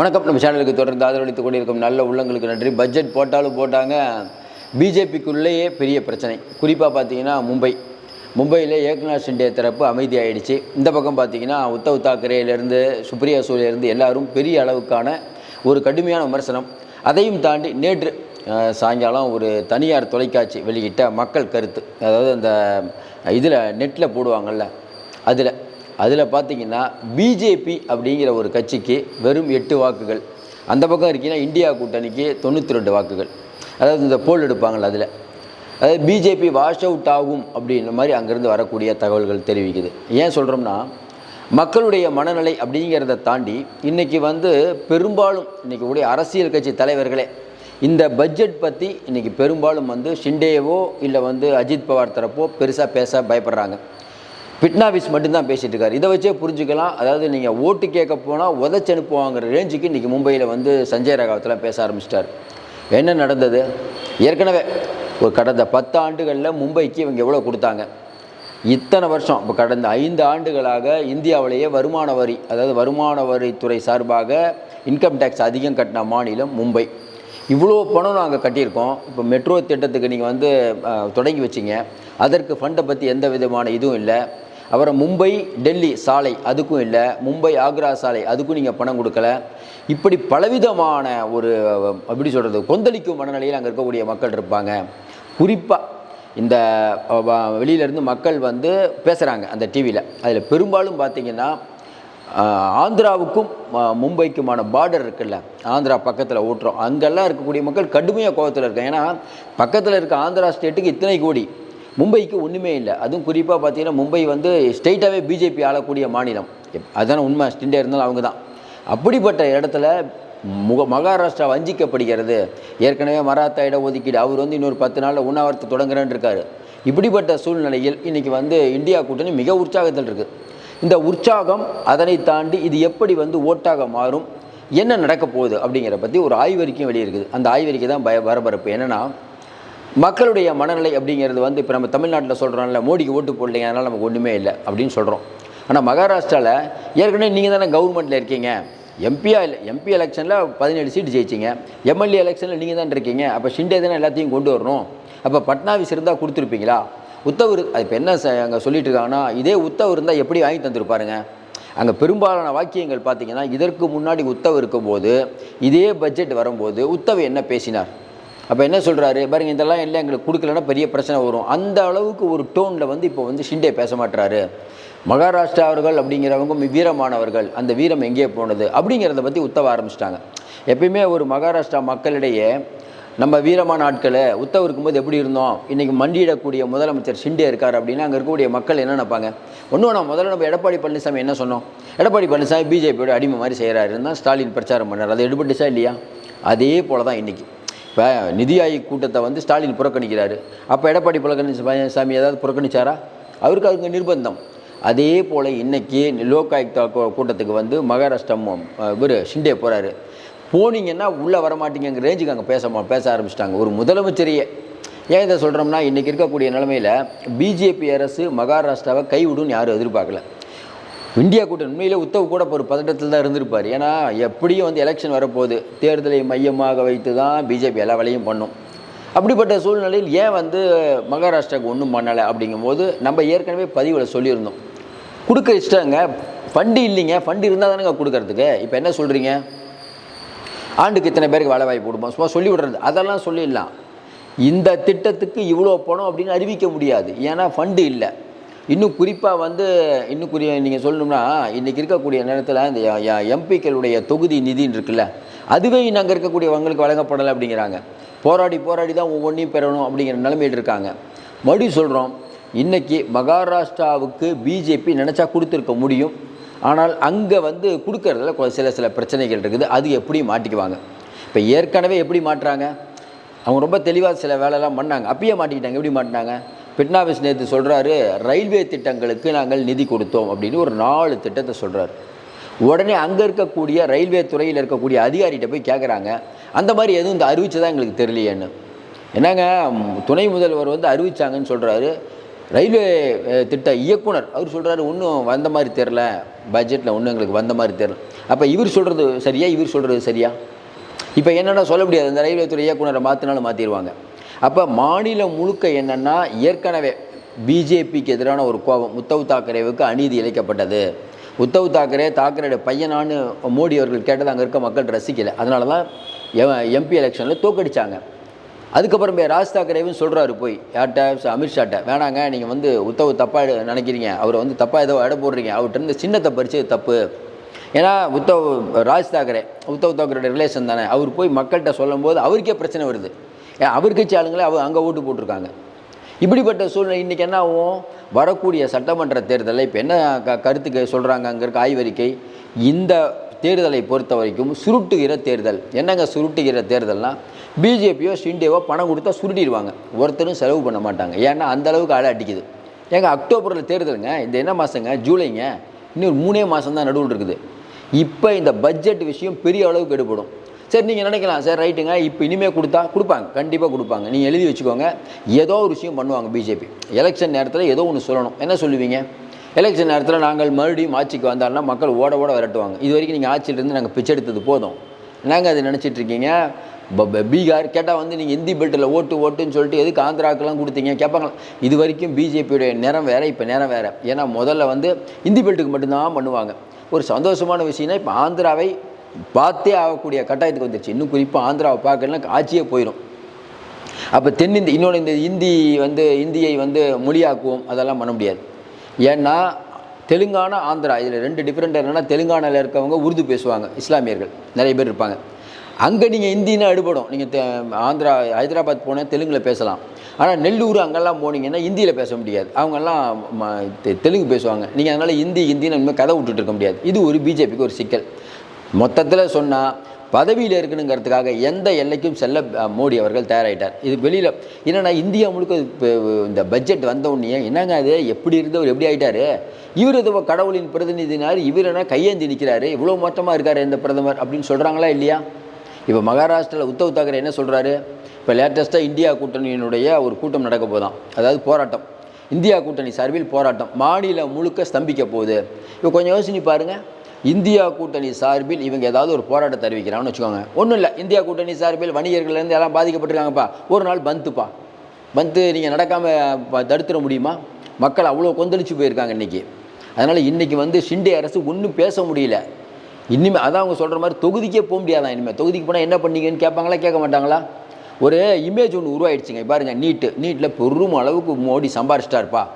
வணக்கம். நம்ம சேனலுக்கு தொடர்ந்து ஆதரவளித்துக் கொண்டிருக்கும் நல்ல உள்ளங்களுக்கு நன்றி. பட்ஜெட் போட்டாலும் போட்டாங்க. பிஜேபிக்குள்ளேயே பெரிய பிரச்சனை. குறிப்பாக பார்த்தீங்கன்னா மும்பை. மும்பையில் ஏக்நாத் ஷிண்டே தரப்பு அமைதியாயிடுச்சு. இந்த பக்கம் பார்த்தீங்கன்னா உத்தவ் தாக்கரேலேருந்து சுப்ரியா சூலேருந்து எல்லாரும் பெரிய அளவுக்கான ஒரு கடுமையான விமர்சனம். அதையும் தாண்டி நேற்று சாயங்காலம் ஒரு தனியார் தொலைக்காட்சி வெளியிட்ட மக்கள் கருத்து. அதாவது அந்த இதில் நெட்டில் போடுவாங்கள்ல அதில். அதில் பார்த்தீங்கன்னா பிஜேபி அப்படிங்கிற ஒரு கட்சிக்கு வெறும் எட்டு வாக்குகள். அந்த பக்கம் இருக்கீங்கன்னா இந்தியா கூட்டணிக்கு தொண்ணூற்றி ரெண்டு வாக்குகள். அதாவது இந்த போல் எடுப்பாங்கள்ல அதில். அதாவது பிஜேபி வாஷ் அவுட் ஆகும் அப்படின்ற மாதிரி அங்கேருந்து வரக்கூடிய தகவல்கள் தெரிவிக்குது. ஏன் சொல்கிறோம்னா மக்களுடைய மனநிலை அப்படிங்கிறத தாண்டி இன்றைக்கி வந்து பெரும்பாலும் இன்றைக்கி உடைய அரசியல் கட்சி தலைவர்களே இந்த பட்ஜெட் பற்றி இன்றைக்கி பெரும்பாலும் வந்து ஷிண்டேவோ இல்லை வந்து அஜித் பவார் தரப்போ பெருசாக பேச பயப்படுறாங்க. பிட்னாவிஸ் மட்டும்தான் பேசிகிட்டு இருக்காரு இதை வச்சே புரிஞ்சுக்கலாம். அதாவது நீங்கள் ஓட்டு கேட்க போனால் உதச்சி அனுப்புவாங்கிற ரேஞ்சுக்கு இன்றைக்கி மும்பையில் வந்து சஞ்சய் ராகாவத்தில் பேச ஆரம்பிச்சிட்டார். என்ன நடந்தது? ஏற்கனவே ஒரு கடந்த பத்து ஆண்டுகளில் மும்பைக்கு இவங்க எவ்வளோ கொடுத்தாங்க? இத்தனை வருஷம். இப்போ கடந்த ஐந்து ஆண்டுகளாக இந்தியாவிலேயே வருமான வரி அதாவது வருமான வரித்துறை சார்பாக இன்கம் டேக்ஸ் அதிகம் கட்டின மாநிலம் மும்பை. இவ்வளோ பணம் நாங்கள் கட்டியிருக்கோம். இப்போ மெட்ரோ திட்டத்துக்கு நீங்கள் வந்து தொடங்கி வச்சிங்க. அதற்கு ஃபண்டை பற்றி எந்த விதமான இதுவும் இல்லை. அப்புறம் மும்பை டெல்லி சாலை அதுக்கும் இல்லை மும்பை ஆக்ரா சாலை அதுக்கும் நீங்கள் பணம் கொடுக்கல. இப்படி பலவிதமான ஒரு எப்படி சொல்கிறது கொந்தளிக்கும் மனநிலையில் அங்கே இருக்கக்கூடிய மக்கள் இருப்பாங்க. குறிப்பாக இந்த வெளியிலேருந்து மக்கள் வந்து பேசுகிறாங்க அந்த டிவியில் அதில் பெரும்பாலும் பார்த்தீங்கன்னா ஆந்திராவுக்கும் மும்பைக்குமான பார்டர் இருக்குல்ல ஆந்திரா பக்கத்தில் ஓட்டுறோம். அங்கெல்லாம் இருக்கக்கூடிய மக்கள் கடுமையாக கோபத்தில் இருக்காங்க. ஏன்னா பக்கத்தில் இருக்க ஆந்திரா ஸ்டேட்டுக்கு இத்தனை கோடி. மும்பைக்கு ஒன்றுமே இல்லை. அதுவும் குறிப்பாக பார்த்தீங்கன்னா மும்பை வந்து ஸ்ட்ரெயிட்டாகவே பிஜேபி ஆளக்கூடிய மாநிலம். எப்- உண்மை ஸ்டிண்டே இருந்தாலும் அவங்க தான் அப்படிப்பட்ட இடத்துல முக மகாராஷ்டிரா வஞ்சிக்கப்படுகிறது. ஏற்கனவே மராத்தா இட ஒதுக்கீடு அவர் வந்து இன்னொரு பத்து நாளில் உண்ணாவிரத்தை தொடங்குறேன்னு இருக்காரு. இப்படிப்பட்ட சூழ்நிலையில் இன்றைக்கி வந்து இந்தியா கூட்டணி மிக உற்சாகத்தில் இருக்குது இந்த உற்சாகம் அதனை தாண்டி இது எப்படி வந்து ஓட்டாக மாறும் என்ன நடக்க போகுது அப்படிங்கிற பற்றி ஒரு ஆய்வறிக்கையும் வெளியிருக்குது அந்த ஆய்வறிக்கை தான் பய பரபரப்பு. என்னென்னா மக்களுடைய மனநிலை அப்படிங்கிறது வந்து இப்போ நம்ம தமிழ்நாட்டில் சொல்கிறோம்ல மோடிக்கு ஓட்டு போடலைங்க அதனால் நமக்கு ஒன்றுமே இல்லை அப்படின்னு சொல்கிறோம் ஆனால் மகாராஷ்டிராவில் ஏற்கனவே நீங்கள் தானே கவர்மெண்ட்டில் இருக்கீங்க. எம்பியா இல்லை எம்பி எலெக்ஷனில் பதினேழு சீட்டு ஜெயிச்சிங்க. எம்எல்ஏ எலெக்ஷனில் நீங்கள் தான் இருக்கீங்க. அப்போ ஷிண்டே தானே எல்லாத்தையும் கொண்டு வரணும். அப்போ பட்னாவிஸ் இருந்தால் கொடுத்துருப்பீங்களா? உத்தவ் அது இப்போ என்ன ச- அங்கே சொல்லிட்டு இருக்காங்கன்னா இதே உத்தவ் இருந்தால் எப்படி வாங்கி தந்துருப்பாருங்க? அங்கே பெரும்பாலான வாக்கியங்கள் பார்த்தீங்கன்னா இதற்கு முன்னாடி உத்தவ் இருக்கும்போது இதே பட்ஜெட் வரும்போது உத்தவ் என்ன பேசினார்? அப்போ என்ன சொல்கிறாரு பாருங்க இதெல்லாம் இல்லை எங்களுக்கு கொடுக்கலன்னா பெரிய பிரச்சனை வரும். அந்த அளவுக்கு ஒரு டோனில் வந்து இப்போ வந்து ஷிண்டே பேச மாட்டுறாரு மகாராஷ்டிரா அவர்கள் அப்படிங்கிறவங்க வீரமானவர்கள். அந்த வீரம் எங்கே போனது? அப்படிங்கிறத பற்றி உத்தவ ஆரம்பிச்சிட்டாங்க. எப்பயுமே ஒரு மகாராஷ்டிரா மக்களிடையே நம்ம வீரமான ஆட்களை உத்தவ இருக்கும்போது எப்படி இருந்தோம்? இன்றைக்கி மண்டியிடக்கூடிய முதலமைச்சர் ஷிண்டே இருக்கார் அப்படின்னா அங்கே இருக்கக்கூடிய மக்கள் என்ன நினைப்பாங்க? ஒன்றும் நான் முதல்ல நம்ம எடப்பாடி பழனிசாமி என்ன சொன்னோம்? எடப்பாடி பழனிசாமி பிஜேபியோட அடிமை மாதிரி செய்கிறாருன்னு தான் ஸ்டாலின் பிரச்சாரம் பண்ணார். அதை எடுபட்டுச்சா இல்லையா? அதே போல தான் இன்றைக்கி இப்போ நிதி ஆயோக் கூட்டத்தை வந்து ஸ்டாலின் புறக்கணிக்கிறாரு. அப்போ எடப்பாடி பழனிசாமி ஏதாவது புறக்கணிச்சாரா? அவருக்கு அதுங்க நிர்பந்தம். அதே போல் இன்னைக்கு லோக் ஆயுக்தா கூட்டத்துக்கு வந்து மகாராஷ்டிரா இவர் ஷிண்டே போகிறாரு போனீங்கன்னா உள்ளே வரமாட்டீங்கிற ரேஞ்சுக்கு அங்கே பேச பேச ஆரம்பிச்சிட்டாங்க. ஒரு முதலமைச்சரையே. ஏன் இதை சொல்கிறோம்னா இன்றைக்கி இருக்கக்கூடிய நிலமையில் பிஜேபி அரசு மகாராஷ்டிராவை கைவிடும்னு யாரும் எதிர்பார்க்கல. இந்தியா கூட்டணி உண்மையிலே உத்தவ் கூட இப்போ ஒரு பதட்டத்தில் தான் இருந்திருப்பார். ஏன்னா எப்படியும் வந்து எலெக்ஷன் வரப்போகுது. தேர்தலை மையமாக வைத்து தான் பிஜேபி எல்லா வேலையும் பண்ணும். அப்படிப்பட்ட சூழ்நிலையில் ஏன் வந்து மகாராஷ்டிராவுக்கு ஒன்றும் பண்ணலை அப்படிங்கும்போது நம்ம ஏற்கனவே பதிவில் சொல்லியிருந்தோம். கொடுக்க இஷ்டங்க ஃபண்டு இல்லைங்க. ஃபண்டு இருந்தால் தானேங்க கொடுக்கறதுக்கு. இப்போ என்ன சொல்கிறீங்க ஆண்டுக்கு இத்தனை பேருக்கு வேலை வாய்ப்பு கொடுப்போம். சும்மா சொல்லி விடுறது. அதெல்லாம் சொல்லிடலாம். இந்த திட்டத்துக்கு இவ்வளோ பணம் அப்படின்னு அறிவிக்க முடியாது. ஏன்னா ஃபண்டு இல்லை. இன்னும் குறிப்பாக வந்து இன்னும் குறி நீங்கள் சொல்லணும்னா இன்றைக்கி இருக்கக்கூடிய நேரத்தில் இந்த எம்பிக்களுடைய தொகுதி நிதின்னு இருக்குல்ல அதுவே இன்னும் அங்கே இருக்கக்கூடியவங்களுக்கு வழங்கப்படலை அப்படிங்கிறாங்க. போராடி போராடி தான் ஒவ்வொன்றையும் பெறணும் அப்படிங்கிற நிலைமையில் இருக்காங்க. மறுபடியும் சொல்கிறோம் இன்றைக்கி மகாராஷ்டிராவுக்கு பிஜேபி நினச்சா கொடுத்துருக்க முடியும். ஆனால் அங்கே வந்து கொடுக்கறதுல சில சில பிரச்சனைகள் இருக்குது. அது எப்படி மாட்டிக்குவாங்க. இப்போ ஏற்கனவே எப்படி மாட்டுறாங்க? அவங்க ரொம்ப தெளிவாக சில வேலைலாம் பண்ணாங்க. அப்பயே மாட்டிக்கிட்டாங்க. எப்படி மாட்டினாங்க? பிட்னாவிஸ் நேற்று சொல்கிறாரு ரயில்வே திட்டங்களுக்கு நாங்கள் நிதி கொடுத்தோம் அப்படின்னு ஒரு நாலு திட்டத்தை சொல்கிறாரு உடனே அங்கே இருக்கக்கூடிய ரயில்வே துறையில் இருக்கக்கூடிய அதிகாரிகிட்ட போய் கேட்குறாங்க அந்த மாதிரி எதுவும் இந்த அறிவிச்சதா எங்களுக்கு தெரியலையேன்னு. என்னங்க துணை முதல்வர் வந்து அறிவிச்சாங்கன்னு சொல்கிறாரு ரயில்வே திட்ட இயக்குனர் அவர் சொல்கிறாரு ஒன்றும் வந்த மாதிரி தெரில பட்ஜெட்டில் ஒன்றும் எங்களுக்கு வந்த மாதிரி தெரில அப்போ இவர் சொல்கிறது சரியா? இவர் சொல்கிறது சரியா? இப்போ என்னென்னா சொல்ல முடியாது. இந்த ரயில்வே துறை இயக்குனரை மாற்றினாலும் மாற்றிடுவாங்க அப்போ மாநிலம் முழுக்க என்னென்னா ஏற்கனவே பிஜேபிக்கு எதிரான ஒரு கோபம் உத்தவ் தாக்கரேவுக்கு அநீதி இழைக்கப்பட்டது. உத்தவ் தாக்கரே தாக்கரேட பையனான்னு மோடி அவர்கள் கேட்டது அங்கே இருக்க மக்கள் ரசிக்கலை. அதனால தான் எம்பி எலெக்ஷனில் தோக்கடிச்சாங்க. அதுக்கப்புறம் ராஜ் தாக்கரேவும் சொல்கிறாரு போய் யார்கிட்ட? அமித்ஷாட்ட வேணாங்க நீங்கள் வந்து உத்தவ் தப்பாக நினைக்கிறீங்க. அவரை வந்து தப்பாக ஏதோ இட போடுறீங்க. அவர்கிட்ட இருந்து சின்னத்தை பறிச்சது தப்பு. ஏன்னா உத்தவ் ராஜ் தாக்கரே உத்தவ் தாக்கரோட ரிலேஷன் தானே. அவர் போய் மக்கள்கிட்ட சொல்லும்போது அவருக்கே பிரச்சனை வருது. அவர் கட்சி ஆளுங்களே அவங்க அங்கே ஓட்டு போட்டிருக்காங்க. இப்படிப்பட்ட சூழ்நிலை இன்றைக்கி என்ன ஆகும்? வரக்கூடிய சட்டமன்ற தேர்தலில் இப்போ என்ன க கருத்துக்கு சொல்கிறாங்க அங்கே இருக்க ஆய்வறிக்கை. இந்த தேர்தலை பொறுத்த வரைக்கும் சுருட்டுகிற தேர்தல். என்னங்க சுருட்டுகிற தேர்தல்னால் பிஜேபியோ ஷிண்டேவோ பணம் கொடுத்தா சுருட்டிடுவாங்க. ஒருத்தரும் செலவு பண்ண மாட்டாங்க. ஏன்னா அந்த அளவுக்கு அலை அடிக்குது. ஏங்க அக்டோபரில் தேர்தலுங்க. இந்த என்ன மாதங்க ஜூலைங்க. இன்னும் மூணே மாதம் தான் நடுவில் இருக்குது. இப்போ இந்த பட்ஜெட் விஷயம் பெரிய அளவுக்கு எடுபடும். சரி நீங்கள் நினைக்கலாம் சார் ரைட்டுங்க இப்போ இனிமேல் கொடுத்தா கொடுப்பாங்க கண்டிப்பாக கொடுப்பாங்க. நீங்கள் எழுதி வச்சுக்கோங்க ஏதோ ஒரு விஷயம் பண்ணுவாங்க பிஜேபி எலெக்ஷன் நேரத்தில் ஏதோ ஒன்று சொல்லணும். என்ன சொல்லுவீங்க? எலெக்ஷன் நேரத்தில் நாங்கள் மறுபடியும் ஆட்சிக்கு வந்தாலும் மக்கள் ஓட ஓட விரட்டுவாங்க. இது வரைக்கும் நீங்கள் ஆட்சியிலேருந்து நாங்கள் பிச்சை எடுத்தது போதும். நாங்கள் அதை நினச்சிட்டு இருக்கீங்க? ப- ப- பீகார் கேட்டால் வந்து நீங்கள் இந்தி பெல்ட்டில் ஓட்டு ஓட்டுன்னு சொல்லிட்டு எதுக்கு ஆந்திராக்கெல்லாம் கொடுத்தீங்க? கேட்பாங்க இது வரைக்கும் பிஜேபியுடைய நிறம் வேறு இப்போ நேரம் வேறு. ஏன்னா முதல்ல வந்து இந்தி பெல்ட்டுக்கு மட்டும்தான் பண்ணுவாங்க. ஒரு சந்தோஷமான விஷயம்னா இப்போ ஆந்திராவை பார்த்தே ஆகக்கூடிய கட்டாயத்துக்கு வந்துருச்சு. இன்னும் குறிப்பாக ஆந்திராவை பார்க்கலன்னா ஆட்சியே போயிடும் அப்போ தென்னிந்தி இன்னொன்று இந்த இந்தி வந்து இந்தியை வந்து மொழியாக்குவோம் அதெல்லாம் பண்ண முடியாது. ஏன்னா தெலுங்கானா ஆந்திரா இதில் ரெண்டு டிஃப்ரெண்ட் என்னென்னா தெலுங்கானாவில் இருக்கவங்க உருது பேசுவாங்க இஸ்லாமியர்கள். நிறைய பேர் இருப்பாங்க. அங்கே நீங்கள் இந்தின்னா எடுபடும். நீங்கள் ஆந்திரா ஹைதராபாத் போனால் தெலுங்கில் பேசலாம். ஆனால் நெல்லூர் அங்கெல்லாம் போனீங்கன்னா இந்தியில் பேச முடியாது. அவங்கெல்லாம் ம- தெ- தெலுங்கு பேசுவாங்க. நீங்கள் அதனால் இந்தி ஹிந்தின்னு இனிமேல் கதை விட்டுட்டு இருக்க முடியாது. இது ஒரு பிஜேபிக்கு ஒரு சிக்கல். மொத்தத்தில் சொன்னால் பதவியில் இருக்கணுங்கிறதுக்காக எந்த எல்லைக்கும் செல்ல மோடி அவர்கள் தயாராகிட்டார் இது வெளியில் என்னென்னா இந்தியா முழுக்க இப்போ இந்த பட்ஜெட் வந்த உடனே என்னங்க அது? எப்படி இருந்தவர் எப்படி ஆகிட்டார் இவர் ஏதோ கடவுளின் பிரதிநிதினார் இவர் என்ன கையேந்தி நிற்கிறாரு இவ்வளோ மோட்டமாக இருக்கார் இந்த பிரதமர் அப்படின்னு சொல்கிறாங்களா இல்லையா? இப்போ மகாராஷ்டிராவில் உத்தவ் தாக்கரே என்ன சொல்கிறாரு இப்போ லேட்டஸ்ட்டாக இந்தியா கூட்டணியினுடைய ஒரு கூட்டம் நடக்க போதான். அதாவது போராட்டம். இந்தியா கூட்டணி சார்பில் போராட்டம். மாநிலம் முழுக்க ஸ்தம்பிக்க போகுது. இப்போ கொஞ்சம் யோசிச்சு பாருங்கள் இந்தியா கூட்டணி சார்பில் இவங்க ஏதாவது ஒரு போராட்டத்தை அறிவிக்கிறாங்கன்னு வச்சுக்கோங்க. ஒன்றும் இல்லை இந்தியா கூட்டணி சார்பில் வணிகர்கள்லேருந்து எல்லாம் பாதிக்கப்பட்டிருக்காங்கப்பா. ஒரு நாள் பந்துப்பா. பந்து நீங்கள் நடக்காமல் தடுத்துட முடியுமா? மக்கள் அவ்வளோ கொந்தளிச்சு போயிருக்காங்க இன்றைக்கி அதனால் இன்றைக்கி வந்து ஷிண்டே அரசு ஒன்றும் பேச முடியல. இனிமேல் அதான் அவங்க சொல்கிற மாதிரி தொகுதிக்கே போக முடியாதான் இனிமேல் தொகுதிக்கு போனால் என்ன பண்ணீங்கன்னு கேட்பாங்களா கேட்க மாட்டாங்களா? ஒரு இமேஜ் ஒன்று உருவாயிடுச்சுங்க. பாருங்கள் நீட்டு. நீட்டில் பெரும் அளவுக்கு மோடி சம்பாரிச்சிட்டாருப்பா.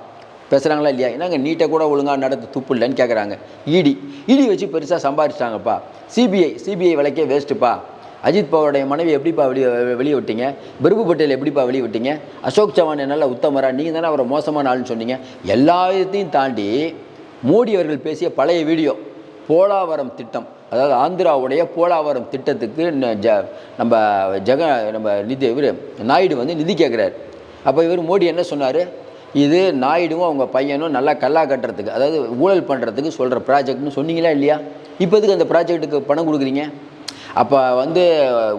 பேசுகிறாங்களா இல்லையா? என்னங்க நீட்டை கூட ஒழுங்காக நடத்து துப்பு இல்லைன்னு கேட்குறாங்க இடி. இடி வச்சு பெருசாக சம்பாரிச்சிட்டாங்கப்பா. சிபிஐ சிபிஐ விலைக்கே வேஸ்ட்டுப்பா. அஜித் பவருடைய மனைவி எப்படிப்பா வெளியே வெளியே விட்டீங்க? பிரபு பட்டேல் எப்படிப்பா வெளியே விட்டீங்க? அசோக் சவான் நல்ல உத்தமரா? நீங்கள் தானே அவரை மோசமான ஆள்னு சொன்னீங்க. எல்லா விதத்தையும் தாண்டி மோடி அவர்கள் பேசிய பழைய வீடியோ போலாவரம் திட்டம். அதாவது ஆந்திராவுடைய போலாவரம் திட்டத்துக்கு ந- ஜ நம்ம ஜெக நம்ம நிதி இவர் நாயுடு வந்து நிதி கேட்குறாரு அப்போ இவர் மோடி என்ன சொன்னார்? இது நாயுடுவும் அவங்க பையனும் நல்லா கல்லா கட்டுறதுக்கு அதாவது ஊழல் பண்ணுறதுக்கு சொல்கிற ப்ராஜெக்ட்னு சொன்னீங்களா இல்லையா? இப்போதுக்கு அந்த ப்ராஜெக்ட்டுக்கு பணம் கொடுக்குறீங்க? அப்போ வந்து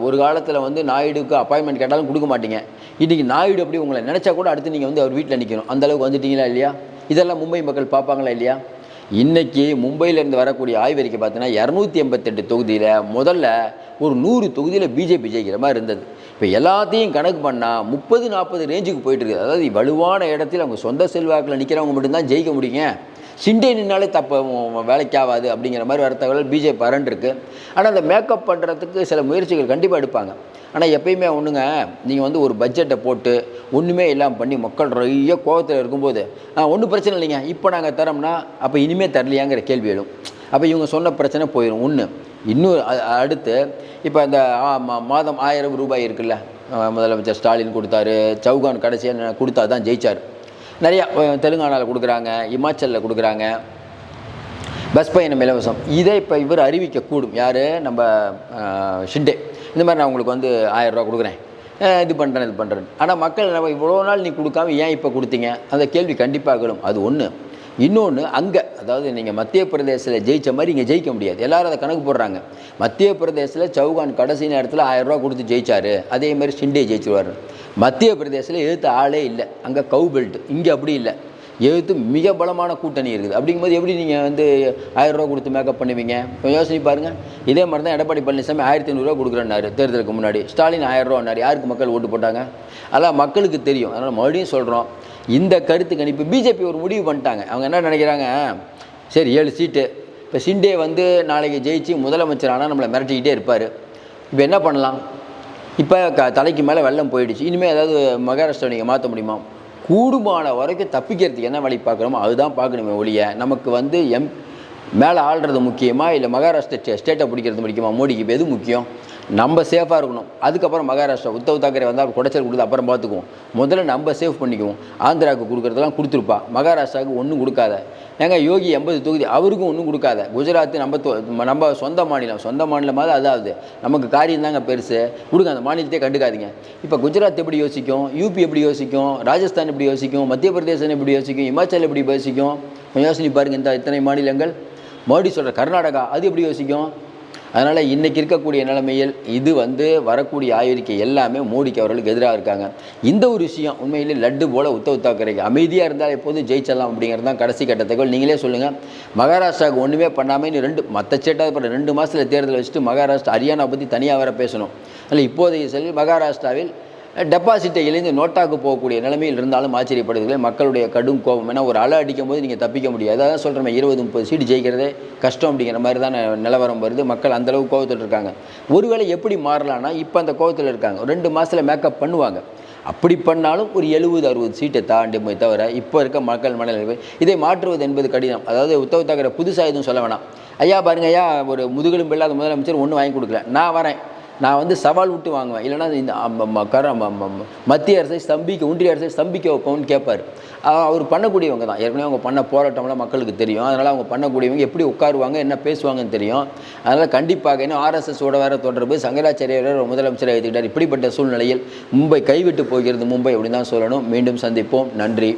ஒரு காலத்தில் வந்து நாயுடுக்கு அப்பாயின்மெண்ட் கேட்டாலும் கொடுக்க மாட்டீங்க. இன்றைக்கி நாயுடு அப்படி உங்களை நினச்சா கூட அடுத்து நீங்கள் வந்து அவர் வீட்டில் நிற்கணும் அந்தளவுக்கு வந்துட்டீங்களா இல்லையா? இதெல்லாம் மும்பை மக்கள் பார்ப்பாங்களா இல்லையா? இன்றைக்கி மும்பையிலேருந்து வரக்கூடிய ஆய்வறிக்கை பார்த்தீங்கன்னா இரநூத்தி எண்பத்தெட்டு தொகுதியில் முதல்ல ஒரு நூறு தொகுதியில் பிஜேபி ஜெயிக்கிற மாதிரி இருந்தது. இப்போ எல்லாத்தையும் கணக்கு பண்ணால் முப்பது நாற்பது ரேஞ்சுக்கு போயிட்டுருக்குது அதாவது வலுவான இடத்துல அவங்க சொந்த செல்வாக்கில் நிற்கிறவங்க மட்டும்தான் ஜெயிக்க முடியுங்க. சிண்டே நின்னாலே தப்பு வேலைக்கு ஆகாது அப்படிங்கிற மாதிரி வர தகவல் பிஜேபி பரண்டிருக்கு ஆனால் அந்த மேக்கப் பண்ணுறதுக்கு சில முயற்சிகள் கண்டிப்பாக எடுப்பாங்க. ஆனால் எப்பயுமே ஒன்றுங்க நீங்கள் வந்து ஒரு பட்ஜெட்டை போட்டு ஒன்றுமே இல்லாமல் பண்ணி மக்கள் நிறைய கோபத்தில் இருக்கும்போது ஒன்றும் பிரச்சனை இல்லைங்க. இப்போ நாங்கள் தரோம்னா அப்போ இனிமேல் தரலையாங்கிற கேள்வி எழும். அப்போ இவங்க சொன்ன பிரச்சனை போயிடும் ஒன்று இன்னும் அடுத்து இப்போ இந்த ஆ, மா- மாதம் ஆயிரம் ரூபாய் இருக்குல்ல முதலமைச்சர் ஸ்டாலின் கொடுத்தாரு சௌகான் கடைசியாக கொடுத்தா தான் ஜெயிச்சார். நிறையா தெலுங்கானாவில் கொடுக்குறாங்க இமாச்சலில் கொடுக்குறாங்க. பஸ் பயணம் இலவசம். இதை இப்போ இவர் அறிவிக்கக்கூடும். யார்? நம்ம ஷிண்டே. இந்த மாதிரி நான் உங்களுக்கு வந்து ஆயிரரூவா கொடுக்குறேன். இது பண்ணுறேன் இது பண்ணுறேன் ஆனால் மக்கள் நம்ம இவ்வளோ நாள் நீ கொடுக்காம ஏன் இப்போ கொடுத்தீங்க? அந்த கேள்வி கண்டிப்பாக அது ஒன்று இன்னொன்று அங்கே அதாவது நீங்கள் மத்திய பிரதேசத்தில் ஜெயிச்ச மாதிரி இங்கே ஜெயிக்க முடியாது. எல்லோரும் அதை கணக்கு போடுறாங்க. மத்திய பிரதேசத்தில் சௌகான் கடைசி நேரத்தில் ஆயிரரூவா கொடுத்து ஜெயிச்சாரு. அதே மாதிரி ஷிண்டே ஜெயிச்சிருவார். மத்திய பிரதேசத்தில் எழுத்து ஆளே இல்லை. அங்கே கவு பெல்ட் இங்கே அப்படி இல்லை. எழுத்து மிக பலமான கூட்டணி இருக்குது. அப்படிங்கும்போது எப்படி நீங்கள் வந்து ஆயிரரூவா கொடுத்து மேக்கப் பண்ணுவீங்க? கொஞ்சம் யோசனை பாருங்கள் இதே மாதிரி தான் எடப்பாடி பழனிசாமி ஆயிரத்தி ஐநூறுரூவா கொடுக்குறேன்னாரு தேர்தலுக்கு முன்னாடி. ஸ்டாலின் ஆயிரரூவான்னாரு யாருக்கு மக்கள் ஓட்டு போட்டாங்க? அதெல்லாம் மக்களுக்கு தெரியும். அதனால் மறுபடியும் சொல்கிறோம் இந்த கருத்து கணிப்பு பிஜேபி ஒரு முடிவு பண்ணிட்டாங்க. அவங்க என்ன நினைக்கிறாங்க? சரி ஏழு சீட்டு. இப்போ சிண்டே வந்து நாளைக்கு ஜெயிச்சு முதலமைச்சர் ஆனால் நம்மளை மிரட்டிக்கிட்டே இருப்பார். இப்போ என்ன பண்ணலாம்? இப்போ க தலைக்கு மேலே வெள்ளம் போயிடுச்சு. இனிமேல் ஏதாவது மகாராஷ்டிரா நீங்கள் மாற்ற முடியுமா? கூடுமான வரைக்கும் தப்பிக்கிறதுக்கு என்ன வழி பார்க்குறோமோ அதுதான் பார்க்கணுமே ஒழிய நமக்கு வந்து எம் மேலே ஆள்றது முக்கியமா? இல்லை மகாராஷ்டிரா ஸ்டேட்டை பிடிக்கிறது முக்கியமாக மோடிக்கு எது முக்கியம்? நம்ம சேஃபாக இருக்கணும். அதுக்கப்புறம் மகாராஷ்டிரா உத்தவ் தாக்கரே வந்தால் குடைச்சல் கொடுத்து அப்புறம் பார்த்துக்குவோம். முதல்ல நம்ம சேவ் பண்ணிக்குவோம். ஆந்திராவுக்கு கொடுக்குறதெல்லாம் கொடுத்துருப்பா. மகாராஷ்டிராவுக்கு ஒன்றும் கொடுக்காத. ஏங்க யோகி எண்பது தொகுதி அவருக்கும் ஒன்றும் கொடுக்காத. குஜராத் நம்ம தொ- நம்ம சொந்த மாநிலம் சொந்த மாநிலமாவது அதாவது நமக்கு காரியம் தாங்க பெருசு. கொடுங்க அந்த மாநிலத்தையே கண்டுக்காதீங்க. இப்போ குஜராத் எப்படி யோசிக்கும்? யூபி எப்படி யோசிக்கும்? ராஜஸ்தான் எப்படி யோசிக்கும்? மத்திய பிரதேசம் எப்படி யோசிக்கும்? இமாச்சல் எப்படி யோசிக்கும்? யோசனை பாருங்க இந்த இத்தனை மாநிலங்கள். மோடி சொல்கிற கர்நாடகா அது எப்படி யோசிக்கும்? அதனால் இன்றைக்கி இருக்கக்கூடிய நிலைமையில் இது வந்து வரக்கூடிய ஆய்வறிக்கை எல்லாமே மோடிக்கு அவர்களுக்கு எதிராக இருக்காங்க. இந்த ஒரு விஷயம் உண்மையிலே லட்டு போல் உத்தவ் தாக்கரேக்கு அமைதியாக இருந்தால் எப்போதும் ஜெயிச்சிடலாம் அப்படிங்கிறது தான் கடைசி கட்ட தகவல். நீங்களே சொல்லுங்கள் மகாராஷ்டிராவுக்கு ஒன்றுமே பண்ணாமல் இன்னும் ரெண்டு மற்ற ஸ்டேட்டாக ரெண்டு மாதத்தில் தேர்தல் வச்சுட்டு மகாராஷ்டிரா ஹரியானா பற்றி தனியாக வர பேசணும். அதில் இப்போதைய செல்வி மகாராஷ்டிராவில் டெபாசிட்டை இழந்து நோட்டாக்கு போகக்கூடிய நிலைமையில் இருந்தாலும் ஆச்சரியப்படுவதில்லை மக்களுடைய கடும் கோபம். ஏன்னா ஒரு அலை அடிக்கும் போது நீங்கள் தப்பிக்க முடியாது. அதான் சொல்கிறேன் இருபது முப்பது சீட்டு ஜெயிக்கிறதே கஷ்டம் அப்படிங்கிற மாதிரி தான் நிலவரம் வருது. மக்கள் அந்தளவு கோபத்தில் இருக்காங்க. ஒருவேளை எப்படி மாறலான்னா இப்போ அந்த கோபத்தில் இருக்காங்க. ரெண்டு மாதத்தில் மேக்கப் பண்ணுவாங்க. அப்படி பண்ணாலும் ஒரு எழுபது அறுபது சீட்டை தாண்டுமே தவிர இப்போ இருக்க மக்கள் மனநிலை இதை மாற்றுவது என்பது கடினம். அதாவது உத்தவ் தாக்கரே புதுசாக எதுவும் சொல்ல வேணாம். ஐயா பாருங்க ஐயா ஒரு முதுகெலும்பு இல்லாத முதலமைச்சர் ஒன்றும் வாங்கி கொடுக்கல. நான் வரேன். நான் வந்து சவால் விட்டு வாங்குவேன். இல்லைன்னா இந்த ம- கர மத்திய அரசை ஸ்தம்பிக்க ஒன்றிய அரசை ஸ்தம்பிக்க வைப்போம்னு கேட்பார். அவர் பண்ணக்கூடியவங்க தான். ஏற்கனவே அவங்க பண்ண போராட்டம்லாம் மக்களுக்கு தெரியும். அதனால் அவங்க பண்ணக்கூடியவங்க எப்படி உட்காருவாங்க என்ன பேசுவாங்கன்னு தெரியும். அதனால் கண்டிப்பாக இன்னும் ஆர்எஸ்எஸோட வேற தொடர்பு சங்கராச்சாரியர் முதலமைச்சர் முதலமைச்சரை இப்படிப்பட்ட சூழ்நிலையில் மும்பை கைவிட்டு போகிறது மும்பை அப்படின்னு தான் சொல்லணும். மீண்டும் சந்திப்போம். நன்றி.